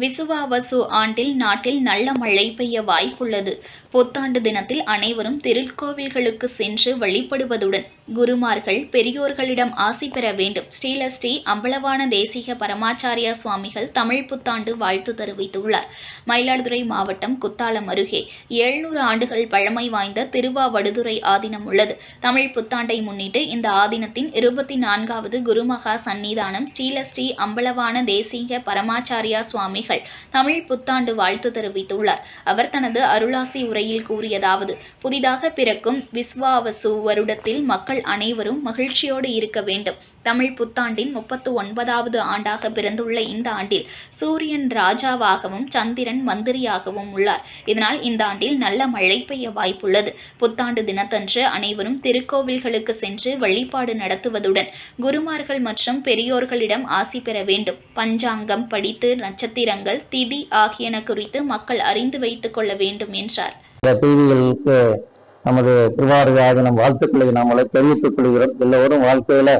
விசுவாவசு ஆண்டில் நாட்டில் நல்ல மழை பெய்ய வாய்ப்புள்ளது. புத்தாண்டு தினத்தில் அனைவரும் திருக்கோவில்களுக்கு சென்று வழிபடுவதுடன் குருமார்கள் பெரியோர்களிடம் ஆசி பெற வேண்டும். ஸ்ரீலஸ்ரீ அம்பலவான தேசிக பரமாச்சாரியா சுவாமிகள் தமிழ் புத்தாண்டு வாழ்த்து தெரிவித்துள்ளார். மயிலாடுதுறை மாவட்டம் குத்தாலம் அருகே எழுநூறு ஆண்டுகள் பழமை வாய்ந்த திருவாவடுதுறை ஆதீனம் உள்ளது. தமிழ் புத்தாண்டை முன்னிட்டு இந்த ஆதீனத்தின் இருபத்தி நான்காவது குருமகா சந்நிதானம் ஸ்ரீலஸ்ரீ அம்பலவான தேசிக பரமாச்சாரியா சுவாமி சுவாமிகள் தமிழ் புத்தாண்டு வாழ்த்து தெரிவித்துள்ளார். அவர் தனது அருளாசி உரையில் கூறியதாவது புதிதாக பிறக்கும் விஸ்வாவசு வருடத்தில் மக்கள் அனைவரும் மகிழ்ச்சியோடு இருக்க வேண்டும். தமிழ் புத்தாண்டின் முப்பத்து ஒன்பதாவது ஆண்டாக பிறந்துள்ள இந்த ஆண்டில் சூரியன் ராஜாவாகவும் சந்திரன் மந்திரியாகவும் உள்ளார். இதனால் இந்த ஆண்டில் நல்ல மழை பெய்ய வாய்ப்புள்ளது. புத்தாண்டு தினத்தன்று அனைவரும் திருக்கோவில்களுக்கு சென்று வழிபாடு நடத்துவதுடன் குருமார்கள் மற்றும் பெரியோர்களிடம் ஆசி பெற வேண்டும். பஞ்சாங்கம் படித்து நட்சத்திரங்கள் திதி ஆகியன குறித்து மக்கள் அறிந்து வைத்துக் கொள்ள வேண்டும் என்றார். இந்த நமது திருவாரூர் ஆதீனம் வாழ்த்துக்களை நாம் தெரிவித்துக் கொள்கிறோம். எல்லோரும் வாழ்க்கையில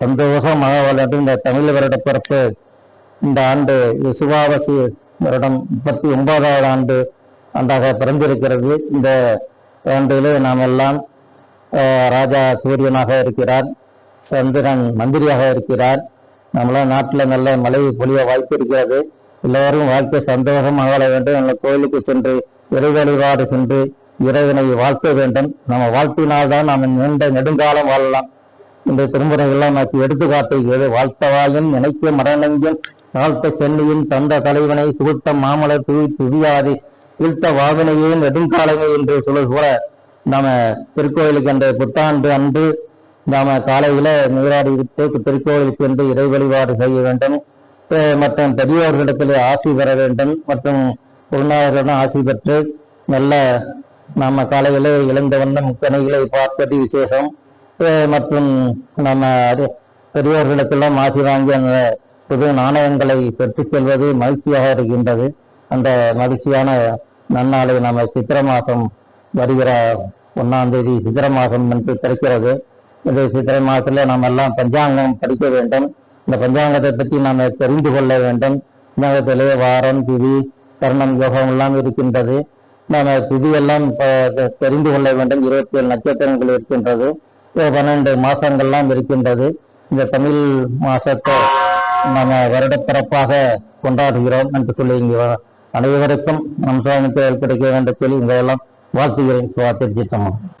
சந்தோஷமாக வாழட்டும் இந்த தமிழ் வருட பிறப்பு இந்த ஆண்டு சிவாவசி வருடம் முப்பத்தி ஒன்பதாவது ஆண்டு ஆண்டாக பிறந்திருக்கிறது. இந்த ஆண்டிலே நாம் எல்லாம் அஹ், ராஜா சூரியனாக இருக்கிறார் சந்திரன் மந்திரியாக இருக்கிறார். நம்மளாம் நாட்டில் நல்ல மழை பொழிய வாய்ப்பு இருக்கிறது. எல்லோரும் வாழ்க்கை சந்தோஷமாக வாழ வேண்டும். நல்ல கோயிலுக்கு சென்று இறை வழிபாடு சென்று இறைவனை வாழ்த்த வேண்டும். நம்ம வாழ்த்தினால்தான் நாம் நீண்ட நெடுங்காலம் வாழலாம். இந்த திருமுறைகள்லாம் நமக்கு எடுத்துக்காட்டுகிறது வாழ்த்தவாயின் நினைக்க மரணங்கும் தாழ்த்த சென்னியின் தந்த தலைவனை சுகுத்த மாமலர் துவி துவியாதி வீழ்த்த வாகனையே நெடுங்காலமே என்று சொல்ல கூட நம்ம திருக்கோயிலுக்கு அந்த புத்தாண்டு அன்று நாம காலையில நீராடி விட்டு திருக்கோயிலுக்கு என்று இறை வழிபாடு செய்ய வேண்டும். மற்றும் பெரியோர்களிடத்தில் ஆசி பெற வேண்டும். மற்றும் குருநாதர்களிடம் ஆசி பெற்று நல்ல நம்ம காலையில் இழந்த வண்ணம் முக்கணிகளை பார்ப்பது விசேஷம். மற்றும் நம்ம அது- ஆசி வாங்கி அந்த புது நாணயங்களை பெற்றுச் செல்வது மகிழ்ச்சியாக இருக்கின்றது. அந்த மகிழ்ச்சியான நன்னாளை நம்ம சித்திர மாதம் வருகிற ஒன்னாம் தேதி சித்திர மாதம் என்று கிடைக்கிறது. இந்த சித்திரை மாதத்தில் நாம் எல்லாம் பஞ்சாங்கம் படிக்க வேண்டும். இந்த பஞ்சாங்கத்தை பற்றி நாம் தெரிந்து கொள்ள வேண்டும். பஞ்சாங்கத்திலே வாரம் திதி கர்ணம் யோகம் எல்லாம் இருக்கின்றது. நாம் திதியெல்லாம் தெரிந்து கொள்ள வேண்டும். இருபத்தி ஏழு நட்சத்திரங்கள் இருக்கின்றது. பன்னெண்டு மாசங்கள்லாம் இருக்கின்றது. இந்த தமிழ் மாசத்தை நாம் வருடப்பிறப்பாக கொண்டாடுகிறோம் என்று சொல்லி இங்கே அனைவருக்கும் நம் சாமிக்கு கிடைக்க வேண்டும் சொல்லி இங்க எல்லாம் வாழ்த்துகிறேன் சுவாத்திருச்சித்தம்மா